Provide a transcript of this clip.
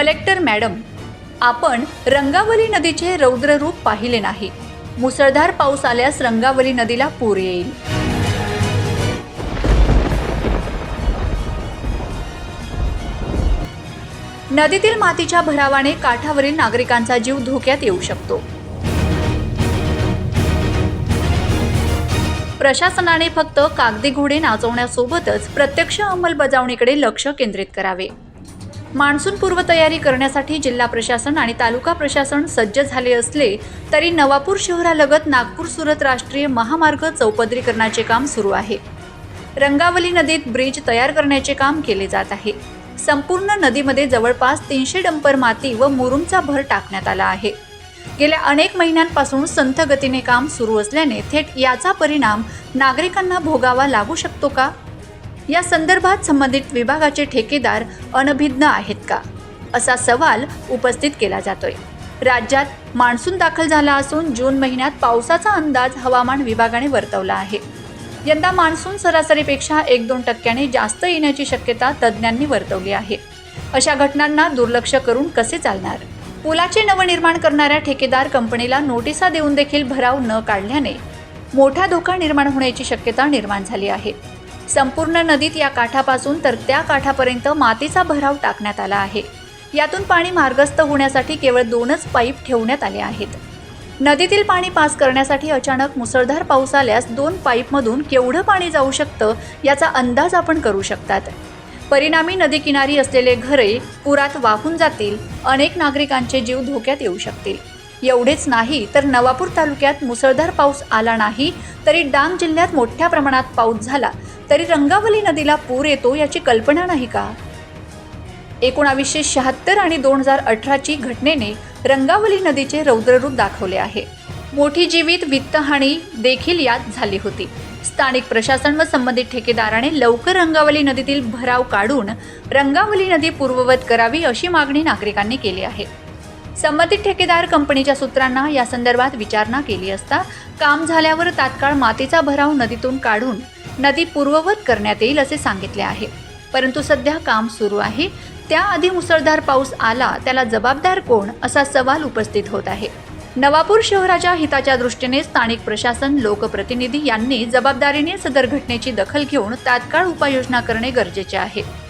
Collector madam आपण रंगावली नदीचे रौद्र रूप पाहिले नाही. मुसळधार पाऊस आल्यास रंगावली नदीला पूर येईल. नदीतील मातीच्या भरावाने काठावरील नागरिकांचा जीव धोक्यात येऊ शकतो. प्रशासनाने फक्त कागदी घोडे नाचवण्यासोबतच प्रत्यक्ष अंमलबजावणीकडे लक्ष केंद्रित करावे. मान्सून पूर्वतयारी करण्यासाठी जिल्हा प्रशासन आणि तालुका प्रशासन सज्ज झाले असले तरी नवापूर शहरालगत नागपूर सुरत राष्ट्रीय महामार्ग चौपदरीकरणाचे काम सुरू आहे. रंगावली नदीत ब्रिज तयार करण्याचे काम केले जात आहे. संपूर्ण नदीमध्ये जवळपास तीनशे डंपर माती व मुरुमचा भर टाकण्यात आला आहे. गेल्या अनेक महिन्यांपासून संथ गतीने काम सुरू असल्याने थेट याचा परिणाम नागरिकांना भोगावा लागू शकतो का? या संदर्भात संबंधित विभागाचे ठेकेदार अनभिज्ञ आहेत का? असा सवाल उपस्थित केला जातोय. राज्यात मान्सून दाखल झाला असून जून महिन्यात पावसाचा अंदाज हवामान विभागाने वर्तवला आहे. यंदा मान्सून सरासरीपेक्षा एक दोन टक्क्याने जास्त येण्याची शक्यता तज्ज्ञांनी वर्तवली आहे. अशा घटनांना दुर्लक्ष करून कसे चालणार? पुलाचे नवनिर्माण करणाऱ्या ठेकेदार कंपनीला नोटिसा देऊन देखील भराव न काढल्याने मोठा धोका निर्माण होण्याची शक्यता निर्माण झाली आहे. संपूर्ण नदीत या काठापासून तर त्या काठापर्यंत मातीचा भराव टाकण्यात आला आहे. यातून पाणी मार्गस्थ होण्यासाठी केवळ दोनच पाईप ठेवण्यात आले आहेत. नदीतील पाणी पास करण्यासाठी अचानक मुसळधार पाऊस आल्यास दोन पाईपमधून केवढं पाणी जाऊ शकतं याचा अंदाज आपण करू शकतात. परिणामी नदीकिनारी असलेले घरे पुरात वाहून जातील अनेक नागरिकांचे जीव धोक्यात येऊ शकतील. एवढेच नाही तर नवापूर तालुक्यात मुसळधार पाऊस आला नाही तरी डांग जिल्ह्यात मोठ्या प्रमाणात पाऊस झाला तरी रंगावली नदीला पूर येतो याची कल्पना नाही का? एकोणावीसशे शहात्तर आणि दोन हजार अठराची घटनेने रंगावली नदीचे रौद्ररूप दाखवले आहे. मोठी जीवित वित्तहानी देखील यात झाली होती. स्थानिक प्रशासन व संबंधित ठेकेदाराने लवकर रंगावली नदीतील भराव काढून रंगावली नदी पूर्ववत करावी अशी मागणी नागरिकांनी केली आहे. संबंधित ठेकेदार कंपनीच्या सूत्रांना या संदर्भात विचारणा केली असता काम झाल्यावर तात्काळ मातीचा भराव नदीतून काढून नदी पूर्ववत करण्यात येईल असे सांगितले आहे. परंतु सध्या काम सुरू आहे. त्याआधी मुसळधार पाऊस आला त्याला जबाबदार कोण असा सवाल उपस्थित होत आहे. नवापूर शहराच्या हिताच्या दृष्टीने स्थानिक प्रशासन लोकप्रतिनिधी यांनी जबाबदारीने सदर घटनेची दखल घेऊन तात्काळ उपाययोजना करणे गरजेचे आहे.